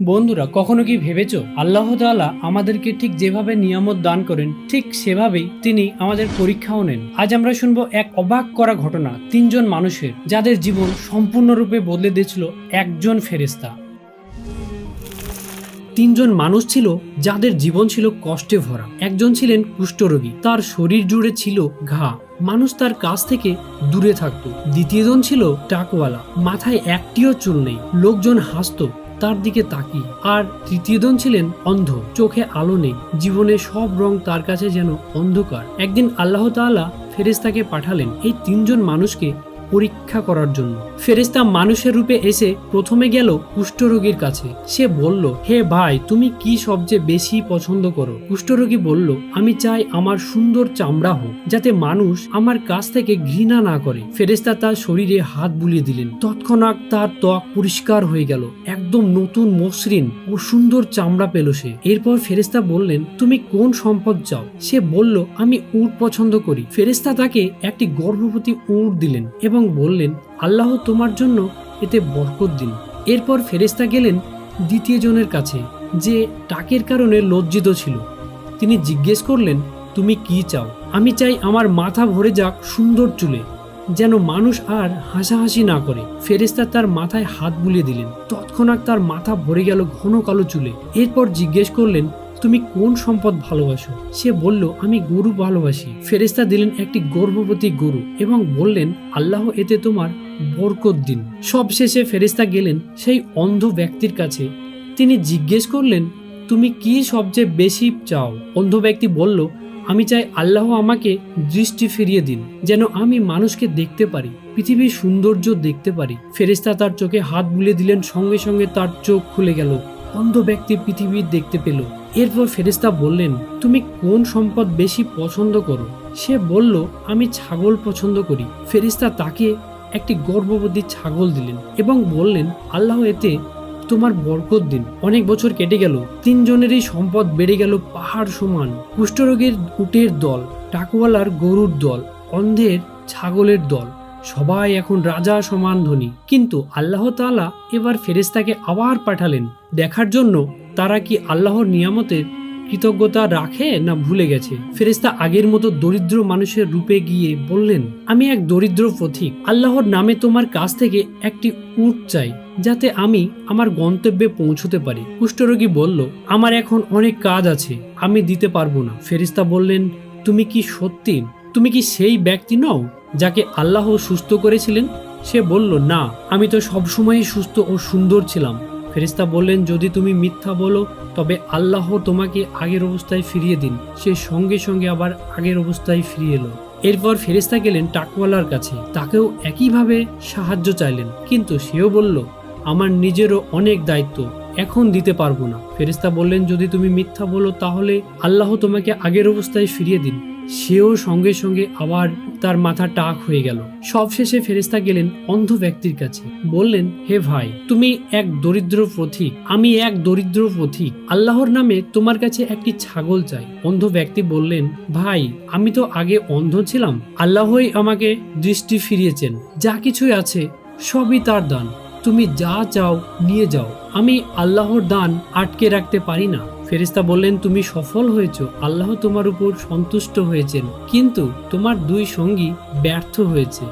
বন্ধুরা, কখনো কি ভেবেছো? আল্লাহ তাআলা আমাদেরকে ঠিক যেভাবে নিয়ামত দান করেন, ঠিক সেভাবেই তিনি আমাদের পরীক্ষাও নেন। আজ আমরা শুনব এক অবাক করা ঘটনা, তিনজন মানুষের, যাদের জীবন সম্পূর্ণরূপে বদলে দিয়েছিল একজন ফেরেস্তা তিনজন মানুষ ছিল যাদের জীবন ছিল কষ্টে ভরা। একজন ছিলেন কুষ্ঠরোগী, তার শরীর জুড়ে ছিল ঘা। মানুষ তার কাছ থেকে দূরে থাকতো। দ্বিতীয়জন ছিল টাকওয়ালা মাথায় একটিও চুল নেই। লোকজন হাসতো তার দিকে তাকি আর তৃতীয়জন ছিলেন অন্ধ, চোখে আলো নেই, জীবনে সব রং তার কাছে যেন অন্ধকার। একদিন আল্লাহ তাআলা ফেরেস্তাকে পাঠালেন, এই তিনজন মানুষকে পরীক্ষা করার জন্য। ফেরেস্তা মানুষের রূপে এসে প্রথমে গেল কুষ্ঠরোগীর কাছে। সে বলল, হে ভাই, তুমি কি সবচেয়ে বেশি পছন্দ করো? কুষ্ঠরোগী বলল, আমি চাই আমার সুন্দর চামড়া হোক, যাতে মানুষ আমার কাছ থেকে ঘৃণা না করে। ফেরেস্তা তার শরীরে হাত বুলিয়ে দিলেন। তৎক্ষণাৎ তার ত্বক পরিষ্কার হয়ে গেল। একদম নতুন মসৃণ ও সুন্দর চামড়া পেল সে। এরপর ফেরেস্তা বললেন, তুমি কোন সম্পদ চাও? সে বলল, আমি উট পছন্দ করি। ফেরেস্তা তাকে একটি গর্ভবতী উট দিলেন এবং বললেন, আল্লাহ তোমার জন্য এতে বরকত দিন। এরপর ফেরেস্তা গেলেন দ্বিতীয় জনের কাছে, যে টাকের কারণে লজ্জিত ছিল। তিনি জিজ্ঞেস করলেন, তুমি কি চাও? আমি চাই আমার মাথা ভরে যাক সুন্দর চুলে, যেন মানুষ আর হাসাহাসি না করে। ফেরেস্তা তার মাথায় হাত বুলিয়ে দিলেন। তৎক্ষণাৎ তার মাথা ভরে গেল ঘন কালো চুলে। এরপর জিজ্ঞেস করলেন তুমি কোন সম্পদ ভালোবাসো? সে বলল, আমি গরু ভালোবাসি। ফেরেস্তা দিলেন একটি গর্ভবতী গরু এবং বললেন, আল্লাহ এতে তোমার বরকত দিন। সবশেষে ফেরেস্তা গেলেন সেই অন্ধ ব্যক্তির কাছে। তিনি জিজ্ঞেস করলেন, তুমি কি সবচেয়ে বেশি চাও? অন্ধ ব্যক্তি বলল, আমি চাই আল্লাহ আমাকে দৃষ্টি ফিরিয়ে দিন, যেন আমি মানুষকে দেখতে পারি, পৃথিবীর সৌন্দর্য দেখতে পারি। ফেরেস্তা তার চোখে হাত বুলিয়ে দিলেন, সঙ্গে সঙ্গে তার চোখ খুলে গেল। অন্ধ ব্যক্তি পৃথিবী দেখতে পেল। এরপর ফেরেস্তা বললেন, তুমি কোন সম্পদ বেশি পছন্দ করো? সে বলল, আমি ছাগল পছন্দ করি। ফেরেস্তা তাকে একটি গর্ভবতী ছাগল দিলেন এবং বললেন, আল্লাহ এতে তোমার বরকত দিন। অনেক বছর কেটে গেল, তিনজনেরই সম্পদ বেড়ে গেল পাহাড় সমান। কুষ্ঠরোগের উটের দল টাকওয়ালার গরুর দল, অন্ধের ছাগলের দল, সবাই এখন রাজা সমান ধনী। কিন্তু আল্লাহ তাআলা এবার ফেরেস্তাকে আবার পাঠালেন। দেখার জন্য তারা কি আল্লাহর নিয়ামতের কৃতজ্ঞতা রাখে না ভুলে গেছে? ফেরেস্তা আগের মতো দরিদ্র মানুষের রূপে গিয়ে বললেন, আমি এক দরিদ্র পথিক। আল্লাহর নামে তোমার কাছ থেকে একটি উট চাই, যাতে আমি আমার গন্তব্যে পৌঁছতে পারি। কুষ্ঠরোগী বলল, আমার এখন অনেক কাজ আছে, আমি দিতে পারব না। ফেরিস্তা বললেন, তুমি কি সত্যি? তুমি কি সেই ব্যক্তি নও যাকে আল্লাহ সুস্থ করেছিলেন? সে বলল, না, আমি তো সবসময়ই সুস্থ ও সুন্দর ছিলাম। ফেরিস্তা বললেন, যদি তুমি মিথ্যা বলো, তবে আল্লাহ তোমাকে আগের অবস্থায় ফিরিয়ে দিন। সে সঙ্গে সঙ্গে আবার আগের অবস্থায় ফিরিয়ে এলো। এরপর ফেরিস্তা গেলেন টাকওয়ালার কাছে। তাকেও একইভাবে সাহায্য চাইলেন, কিন্তু সেও বলল, আমার নিজেরও অনেক দায়িত্ব, এখন দিতে পারব না। ফেরিস্তা বললেন, যদি তুমি মিথ্যা বলো, তাহলে আল্লাহ তোমাকে আগের অবস্থায় ফিরিয়ে দিন। সেও সঙ্গে সঙ্গে আবার তার মাথা টাক হয়ে গেল। সবশেষে ফেরেস্তা গেলেন অন্ধ ব্যক্তির কাছে। বললেন, হে ভাই, তুমি এক দরিদ্র পথিক। আমি এক দরিদ্র পথিক। আল্লাহর নামে তোমার কাছে একটি ছাগল চাই। অন্ধ ব্যক্তি বললেন, ভাই, আমি তো আগে অন্ধ ছিলাম। আল্লাহই আমাকে দৃষ্টি ফিরিয়েছেন। যা কিছুই আছে, সবই তার দান। তুমি যা চাও নিয়ে যাও। আমি আল্লাহর দান আটকে রাখতে পারি না। ফেরিস্তা বললেন, তুমি সফল হয়েছ। আল্লাহ তোমার উপর সন্তুষ্ট হয়েছেন। কিন্তু তোমার দুই সঙ্গী ব্যর্থ হয়েছে।